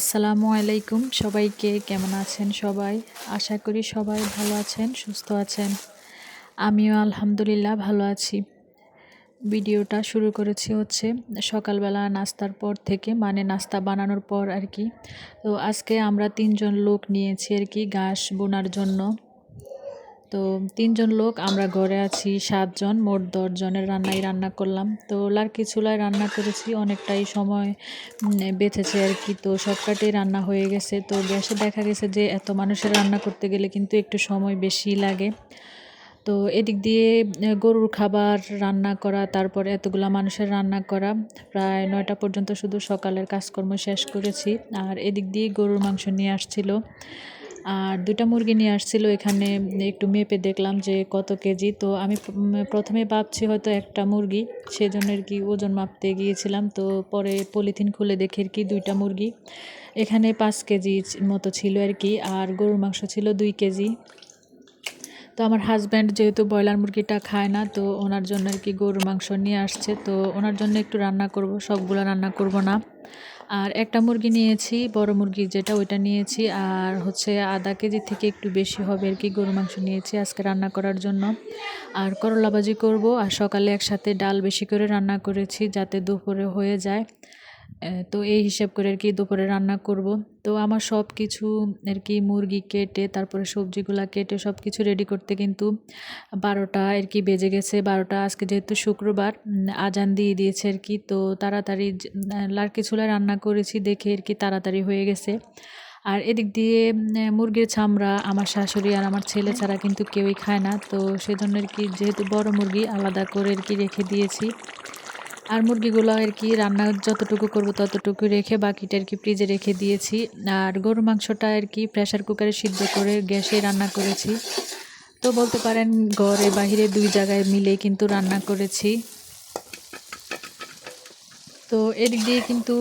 আসসালামু আলাইকুম সবাইকে, কেমন আছেন সবাই? আশা করি সবাই ভালো আছেন, সুস্থ আছেন। আমিও আলহামদুলিল্লাহ ভালো আছি। ভিডিওটা শুরু করেছি হচ্ছে সকালবেলা নাস্তার পর থেকে মানে নাস্তা বানানোর পর আর কি। তো আজকে আমরা তিনজন লোক নিয়েছি আর কি, ঘাস বোনার জন্য। তো তিনজন লোক, আমরা ঘরে আছি সাতজন, মোট দশজনের রান্নাই রান্না করলাম। তো লার্কি চুলায় রান্না করেছি, অনেকটাই সময় বেঁচেছে আর কি। তো শর্টকাটেই রান্না হয়ে গেছে। তো গ্যাসে দেখা গেছে যে, এত মানুষের রান্না করতে গেলে কিন্তু একটু সময় বেশি লাগে। তো এদিক দিয়ে গরুর খাবার রান্না করা, তারপর এতগুলা মানুষের রান্না করা, প্রায় নয়টা পর্যন্ত শুধু সকালের কাজকর্ম শেষ করেছি। আর এদিক দিয়ে গরুর মাংস নিয়ে আসছিল। আর দুটা মুরগি নিয়ে আসছিল, এখানে একটু মেপে দেখলাম যে কত কেজি। তো আমি প্রথমে ভাবছি হয়তো একটা মুরগি, সেজন্য আর কি ওজন মাপতে গিয়েছিলাম। তো পরে পলিথিন খুলে দেখে আর কি দুইটা মুরগি। এখানে পাঁচ কেজি মতো ছিল আর কি, আর গরুর মাংস ছিল দুই কেজি। তো আমার হাজব্যান্ড যেহেতু ব্রয়লার মুরগিটা খায় না, তো ওনার জন্য আর কি গরুর মাংস নিয়ে আসছে। তো ওনার জন্য একটু রান্না করব, সবগুলো রান্না করব না। আর একটা মুরগি নিয়েছি, বড় মুরগি যেটা ওইটা নিয়েছি, আর হচ্ছে আধা কেজি থেকে একটু বেশি হবে আর কি গরু মাংস নিয়েছি আজকে রান্না করার জন্য। আর করলা ভাজি করব, আর সকালে একসাথে ডাল বেশি করে রান্না করেছি যাতে দুপুরে হয়ে যায়। তো এই হিসাব করে আর কি দুপুরে রান্না করব। তো আমার সব কিছু আর কি মুরগি কেটে, তারপরে সবজিগুলো কেটে সব কিছু রেডি করতে কিন্তু বারোটা আর কি বেজে গেছে। বারোটা, আজকে যেহেতু শুক্রবার আজান দিয়ে দিয়েছে আর কি। তো তাড়াতাড়ি লার্কি চুলায় রান্না করেছি দেখে আর কি তাড়াতাড়ি হয়ে গেছে। আর এদিক দিয়ে মুরগির ছামড়া আমার শাশুড়ি আর আমার ছেলে ছাড়া কিন্তু কেউই খায় না। তো সেজন্য আর কি যেহেতু বড় মুরগি, আলাদা করে আর কি রেখে দিয়েছি। আর মুরগিগুলো আর কি রান্না যতটুকু করব ততটুকু রেখে বাকিটা আর কি ফ্রিজে রেখে দিয়েছি। আর গরু মাংসটা আর কি প্রেশার কুকারে সিদ্ধ করে গ্যাসে রান্না করেছি। তো বলতে পারেন ঘরে বাহিরে দুই জায়গায় মিলে কিন্তু রান্না করেছি। তো এদিক দিয়ে কিন্তু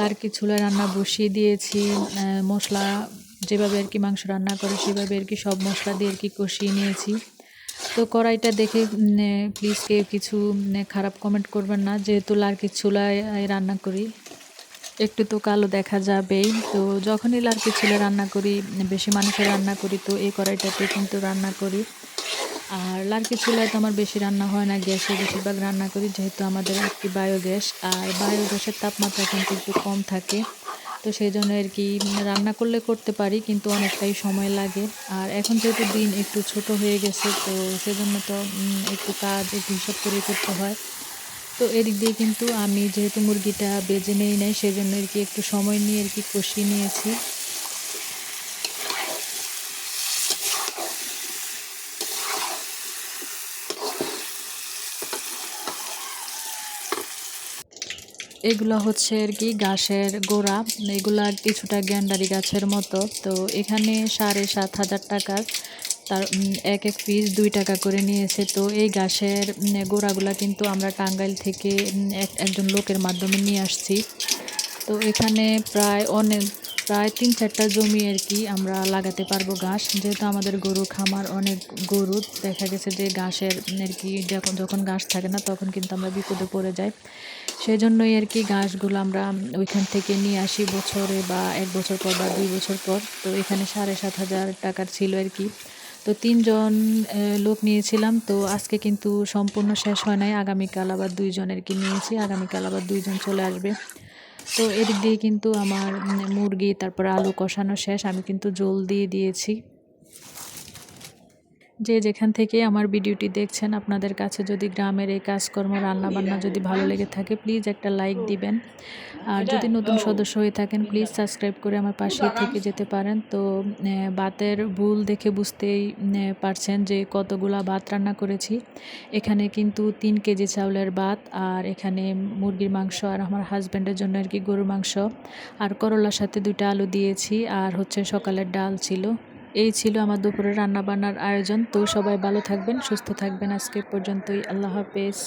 লার্কি চুলা রান্না বসিয়ে দিয়েছি। মশলা যেভাবে আর কি মাংস রান্না করে সেভাবে আর কি সব মশলা দিয়ে আর কি কষিয়ে নিয়েছি। তো কড়াইটা দেখে প্লিজ কেউ কিছু খারাপ কমেন্ট করবেন না। যেহেতু লার্কি চুলায় রান্না করি, একটু তো কালো দেখা যাবেই। তো যখনই লার্কি চুলে রান্না করি বেশি মানুষের রান্না করি, তো এই কড়াইটাতে কিন্তু রান্না করি। আর লার্কি চুলায় তো আমার বেশি রান্না হয় না, গ্যাসে বেশিরভাগ রান্না করি, যেহেতু আমাদের একটি বায়োগ্যাস। আর বায়োগ্যাসের তাপমাত্রা কিন্তু একটু কম থাকে। তো সেই জন্য আর কি রান্না করলে করতে পারি, কিন্তু অনেকটাই সময় লাগে। আর এখন যেহেতু দিন একটু ছোট হয়ে গেছে, তো সেজন্য তো একটু কাজ, একটু হিসাব করে করতে হয়। তো এদিক দিয়ে কিন্তু আমি যেহেতু মুরগিটা বেজে নেই নাই, সেজন্য আর কি একটু সময় নিয়ে আর কি কষিয়ে নিয়েছি। এগুলো হচ্ছে আর কি গাছের গোড়া। এগুলা কিছুটা গ্যান্ডারি গাছের মতো। তো এখানে সাড়ে সাত হাজার টাকার তার এক এক পিস দুই টাকা করে নিয়েছে। তো এই গাছের গোড়াগুলা কিন্তু আমরা টাঙ্গাইল থেকে একজন লোকের মাধ্যমে নিয়ে আসছি। তো এখানে প্রায় অনেক প্রায় তিন চারটা জমি আর কি আমরা লাগাতে পারব ঘাস। যেহেতু আমাদের গরু খামার অনেক গরু, দেখা গেছে যে ঘাসের আর কি যখন যখন ঘাস থাকে না, তখন কিন্তু আমরা বিপদে পড়ে যাই। সেই জন্যই আর কি ঘাসগুলো আমরা ওইখান থেকে নিয়ে আসি বছরে বা এক বছর পর বা দুই বছর পর। তো এখানে সাড়ে সাত হাজার টাকার ছিল আর কি। তো তিনজন লোক নিয়েছিলাম। তো আজকে কিন্তু সম্পূর্ণ শেষ হয় নাই। আগামীকাল আবার দুইজনের কি নিয়েছি। আগামীকাল আবার দুইজন চলে আসবে। তো এদিক দিয়ে কিন্তু আমার মুরগি, তারপর আলু কষানো শেষ। আমি কিন্তু জল দিয়ে দিয়েছি। যে যেখান থেকে আমার ভিডিওটি দেখছেন, আপনাদের কাছে যদি গ্রামের এই কাজকর্ম, রান্নাবান্না যদি ভালো লেগে থাকে প্লিজ একটা লাইক দিবেন। আর যদি নতুন সদস্য হয়ে থাকেন প্লিজ সাবস্ক্রাইব করে আমার পাশে থেকে যেতে পারেন। তো বাতের ভুল দেখে বুঝতেই পারছেন যে কতগুলা ভাত রান্না করেছি। এখানে কিন্তু তিন কেজি চাউলের ভাত, আর এখানে মুরগির মাংস, আর আমার হাজব্যান্ডের জন্য আর কি গরুর মাংস। আর করলার সাথে দুইটা আলু দিয়েছি, আর হচ্ছে সকালের ডাল ছিল। এই ছিল আমার দুপুরে রান্নাবান্নার আয়োজন। তো সবাই ভালো থাকবেন, সুস্থ থাকবেন। আজকে পর্যন্তই। আল্লাহ হাফেজ।